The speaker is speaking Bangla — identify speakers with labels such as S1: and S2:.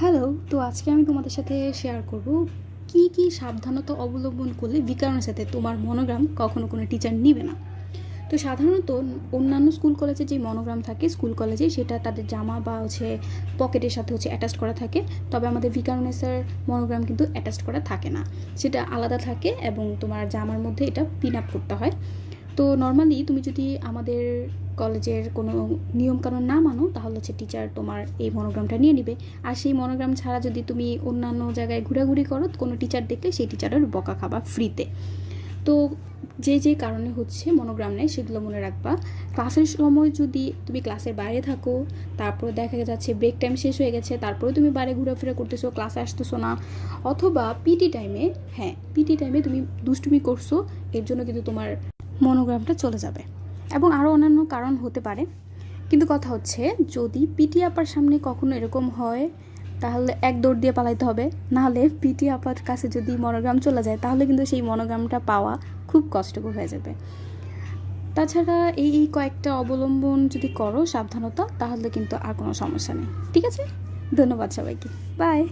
S1: হ্যালো তো আজকে আমি তোমাদের সাথে শেয়ার করব কি কি সাবধানতা অবলম্বন করলে বিকারণের সাথে তোমার মনোগ্রাম কখনো কোনো টিচার নিবে না। তো সাধারণত অন্যান্য স্কুল কলেজে যে মনোগ্রাম থাকে স্কুল কলেজে সেটা তাদের জামা বা হচ্ছে পকেটের সাথে হচ্ছে অ্যাটাচ করা থাকে, তবে আমাদের বিকারণেসের মনোগ্রাম কিন্তু অ্যাটাচ করা থাকে না। সেটা আলাদা থাকে এবং তোমার জামার মধ্যে এটা পিন আপ করতে হয়। তো নর্মালি তুমি যদি আমাদের কলেজের কোনো নিয়মকানুন না মানো, তাহলে হচ্ছে টিচার তোমার এই মনোগ্রামটা নিয়ে নেবে। আর সেই মনোগ্রাম ছাড়া যদি তুমি অন্যান্য জায়গায় ঘোরাঘুরি করো, কোনো টিচার দেখলে সেই টিচারের বকা খাবা ফ্রিতে তো যে যে কারণে হচ্ছে মনোগ্রাম নেয়, সেগুলো মনে রাখবা। ক্লাসের সময় যদি তুমি ক্লাসের বাইরে থাকো, তারপর দেখা যাচ্ছে ব্রেক টাইম শেষ হয়ে গেছে, তারপরে তুমি বাইরে ঘোরাফেরা করতেছো ক্লাসে আসতেছো না, অথবা পিটি টাইমে হ্যাঁ পিটি টাইমে তুমি দুষ্টুমি করছ, এর জন্য কিন্তু তোমার মনোগ্রামটা চলে যাবে এবং আরও অন্যান্য কারণ হতে পারে। কিন্তু কথা হচ্ছে, যদি পিটি আপার সামনে কখনো এরকম হয়, তাহলে এক দৌড় দিয়ে পালাইতে হবে। নাহলে পিটি আপার কাছে যদি মনোগ্রাম চলে যায়, তাহলে কিন্তু সেই মনোগ্রামটা পাওয়া খুব কষ্টকর হয়ে যাবে। তাছাড়া এই এই কয়েকটা অবলম্বন যদি করো সাবধানতা, তাহলে কিন্তু আর কোনো সমস্যা নেই। ঠিক আছে? ধন্যবাদ সবাইকে। বাই!